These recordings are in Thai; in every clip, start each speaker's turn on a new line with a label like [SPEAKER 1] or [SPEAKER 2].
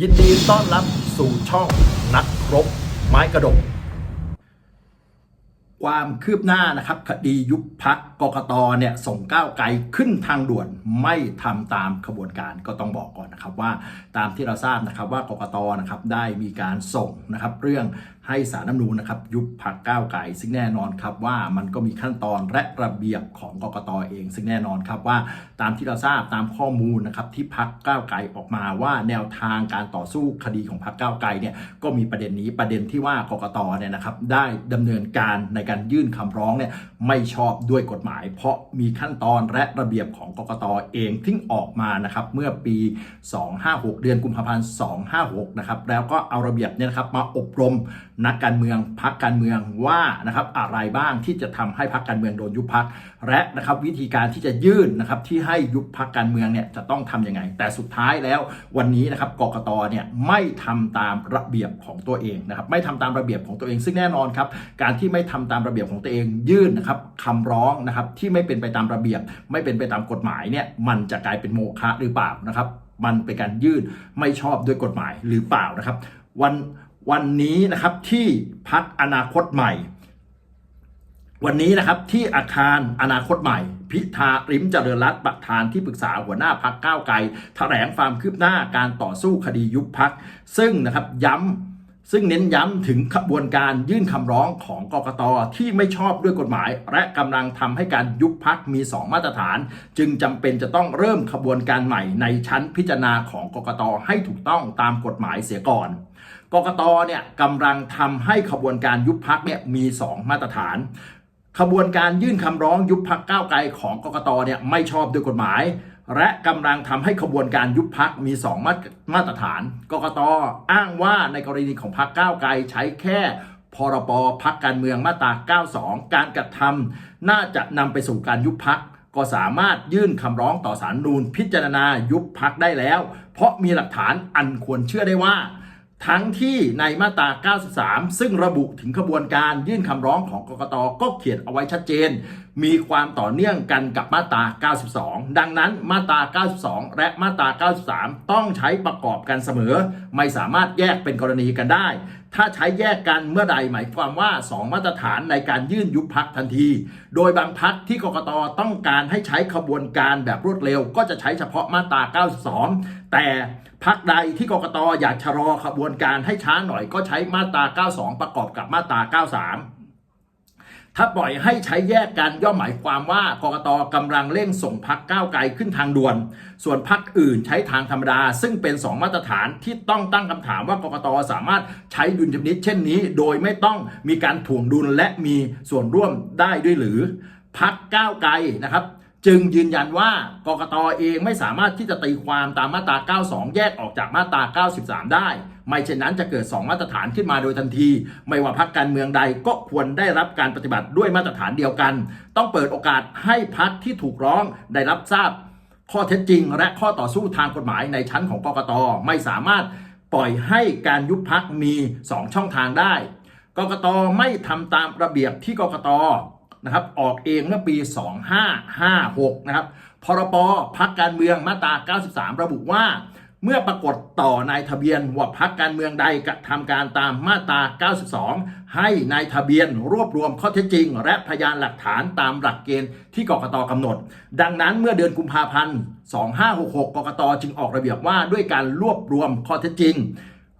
[SPEAKER 1] ยินดีต้อนรับสู่ช่องนักรบไม้กระดก ความคืบหน้านะครับ คดียุบพักกกตเนี่ยส่งก้าวไกลขึ้นทางด่วนไม่ทำตามขบวนการก็ต้องบอกก่อนนะครับว่าตามที่เราทราบนะครับว่ากกตนะครับได้มีการส่งนะครับเรื่องให้สารน้ำนูนนะครับยุบพักก้าวไกลซึ่งแน่นอนครับว่ามันก็มีขั้นตอนและระเบียบของกกตเอง ซึ่งแน่นอนครับว่าตามที่เราทราบตามข้อมูลนะครับที่พักก้าวไกลออกมาว่าแนวทางการต่อสู้คดีของพักก้าวไกลเนี่ยก็มีประเด็นนี้ประเด็นที่ว่ากกตเนี่ยนะครับได้ดำเนินการในการยื่นคำร้องเนี่ยไม่ชอบด้วยกฎหมาย เพราะมีขั้นตอนและระเบียบของกกตเองที่ออกมานะครับเมื่อปี 256 เดือนกุมภาพันธ์ 256 นะครับแล้วก็เอาระเบียบเนี่ยนะครับมาอบรม นักการเมืองพักการเมืองว่านะครับอะไรบ้างที่จะทำให้พักการเมืองโดนยุบพักและนะครับวิธีการที่จะยื่นนะครับที่ให้ยุบพักการเมืองเนี่ยจะต้องทำยังไง แต่สุดท้ายแล้ววันนี้นะครับกกตเนี่ยไม่ทำตามระเบียบของตัวเองนะครับไม่ทำตามระเบียบของตัวเอง ซึ่งแน่นอนครับการที่ไม่ทำตามระเบียบของตัวเองยื่นนะครับคำร้องนะครับที่ไม่เป็นไปตามระเบียบ ไม่เป็นไปตามกฎหมายเนี่ยมันจะกลายเป็นโมฆะหรือเปล่านะครับมันเป็นการยื่นไม่ชอบด้วยกฎหมายหรือเปล่านะครับ วัน วันนี้นะครับที่พักอนาคตใหม่ วันนี้นะครับที่อาคารอนาคตใหม่ พิธาริมเจริญรัตน์ประธานที่ปรึกษาหัวหน้าพักก้าวไกลแถลงความคืบหน้าการต่อสู้คดียุบพัก ซึ่งนะครับย้ำซึ่งเน้นย้ำถึงขบวนการยื่นคำร้องของกกตที่ไม่ชอบด้วยกฎหมาย และกำลังทำให้การยุบพักมี 2 มาตรฐาน จึงจำเป็นจะต้องเริ่มขบวนการใหม่ในชั้นพิจารณาของกกตให้ถูกต้องตามกฎหมายเสียก่อน กกตเนี่ยกำลังทำให้ขบวนการยุบพักเนี่ยมี 2 มาตรฐานขบวนการยื่นคำร้องยุบพักก้าวไกลของกกตเนี่ยไม่ชอบด้วยกฎหมาย และกำลังทำให้ขบวนการยุบพักมี 2 มามาตรฐาน กกตอ้างว่าในกรณีของพักก้าวไกลใช้แค่พรบพักการเมืองมาตรา 92 การกระทำน่าจะนำไปสู่การยุบพักก็สามารถยื่นคำร้องต่อสารนูนพิจารณายุบพักได้แล้ว เพราะมีหลักฐานอันควรเชื่อได้ว่า ทั้งที่ในมาตรา 93 ซึ่งระบุถึงขบวนการยื่นคำร้องของกกตก็เขียนเอาไว้ชัดเจน มีความต่อเนื่องกันกับมาตรา 92 ดังนั้นมาตรา 92 และมาตรา 93 ต้องใช้ประกอบกันเสมอ ไม่สามารถแยกเป็นกรณีกันได้ ถ้าใช้แยกกันเมื่อใดหมายความว่า 2 มาตรฐานในการยื่นยุบพักทันที โดยบางพักที่กกตต้องการให้ใช้ขบวนการแบบรวดเร็ว ก็จะใช้เฉพาะมาตรา 92 แต่พักใดที่กกตอยากชะลอขบวนวนการให้ช้าหน่อยก็ใช้มาตรา 92 ประกอบกับมาตรา 93 ถ้าปล่อยให้ใช้แยกกันย่อมหมายความว่ากกตกำลังเร่งส่งพักก้าวไกลขึ้นทางด่วน ส่วนพักอื่นใช้ทางธรรมดา ซึ่งเป็น 2 มาตรฐานที่ต้องตั้งคำถามว่ากกตสามารถใช้ดุลยพินิจเช่นนี้ โดยไม่ต้องมีการถ่วงดุลและมีส่วนร่วมได้ด้วยหรือพักก้าวไกลนะครับ จึงยืนยันว่ากกตเองไม่สามารถที่จะตีความตามมาตรา 92 แยกออกจากมาตรา 93 ได้ ไม่เช่นนั้นจะเกิด 2 มาตรฐานขึ้นมาโดยทันที ไม่ว่าพักการเมืองใดก็ควรได้รับการปฏิบัติด้วยมาตรฐานเดียวกัน ต้องเปิดโอกาสให้พักที่ถูกร้องได้รับทราบ ข้อเท็จจริง และข้อต่อสู้ทางกฎหมายในชั้นของกกตไม่สามารถปล่อยให้การยุบพักมี 2 ช่องทางได้กกตไม่ทำตามระเบียบที่กกต นะครับออกเองเมื่อปี 2556 นะครับพรบพักการเมืองมาตรา 93 ระบุว่า เมื่อปรากฏต่อนายทะเบียนว่าพักการเมืองใดกระทำการตามมาตรา 92 ให้นายทะเบียนรวบรวมข้อเท็จจริง และพยานหลักฐานตามหลักเกณฑ์ที่กกตกำหนด ดังนั้นเมื่อเดือนกุมภาพันธ์ 2566 กกตจึงออกระเบียบว่าด้วยการรวบรวมข้อเท็จจริง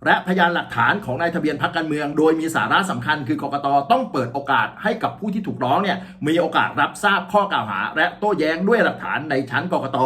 [SPEAKER 1] และพยานหลักฐานของนายทะเบียนพรรคการเมือง โดยมีสาระสำคัญคือกกตต้องเปิดโอกาสให้กับผู้ที่ถูกร้องเนี่ยมีโอกาสรับทราบข้อกล่าวหา และโต้แย้งด้วยหลักฐานในชั้นกกต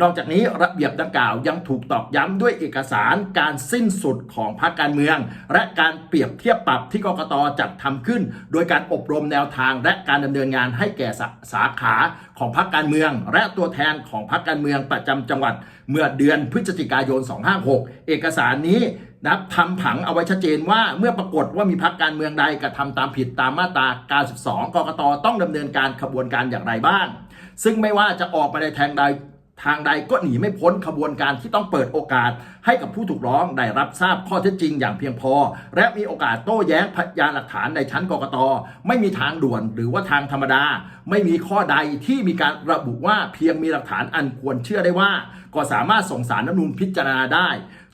[SPEAKER 1] นอกจากนี้ระเบียบดังกล่าวยังถูกตอกย้ำด้วยเอกสารการสิ้นสุดของพรรคการเมือง และการเปรียบเทียบปรับที่กกตจัดทำขึ้น โดยการอบรมแนวทางและการดำเนินงานให้แก่สาสาขาของพรรคการเมือง และตัวแทนของพรรคการเมืองประจำจังหวัด เมื่อเดือนพฤศจิกายน 256เอกสารนี้ นะทำผังเอาไว้ชัดเจนว่าเมื่อปรากฏว่ามีพรรคการเมืองใดกระทำตามผิดตามมาตรา 92 กกตต้องดำเนินการขบวนการอย่างไรบ้าง ซึ่งไม่ว่าจะออกมาในทางใดทางใดก็หนีไม่พ้นขบวนการที่ต้องเปิดโอกาส ให้กับผู้ถูกร้องได้รับทราบข้อเท็จจริงอย่างเพียงพอ และมีโอกาสโต้แย้งพยานหลักฐานในชั้นกกตไม่มีทางด่วนหรือว่าทางธรรมดา ไม่มีข้อใดที่มีการระบุว่าเพียงมีหลักฐานอันควรเชื่อได้ว่า ก็สามารถส่งสารน้ำนูนพิจารณาได้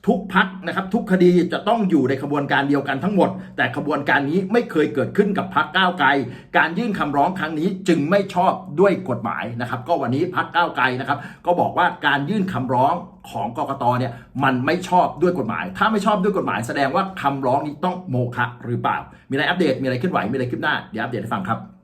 [SPEAKER 1] ทุกพักนะครับทุกคดีจะต้องอยู่ในขบวนการเดียวกันทั้งหมด แต่ขบวนการนี้ไม่เคยเกิดขึ้นกับพักก้าวไกล การยื่นคำร้องครั้งนี้จึงไม่ชอบด้วยกฎหมายนะครับ ก็วันนี้พักก้าวไกลนะครับ ก็บอกว่าการยื่นคำร้องของกกตเนี่ยมันไม่ชอบด้วยกฎหมาย ถ้าไม่ชอบด้วยกฎหมาย แสดงว่าคำร้องนี้ต้องโมฆะหรือเปล่า มีอะไรอัปเดตมีอะไรเคลื่อนไหวมีอะไรคืบหน้าเดี๋ยวอัปเดตให้ฟังครับ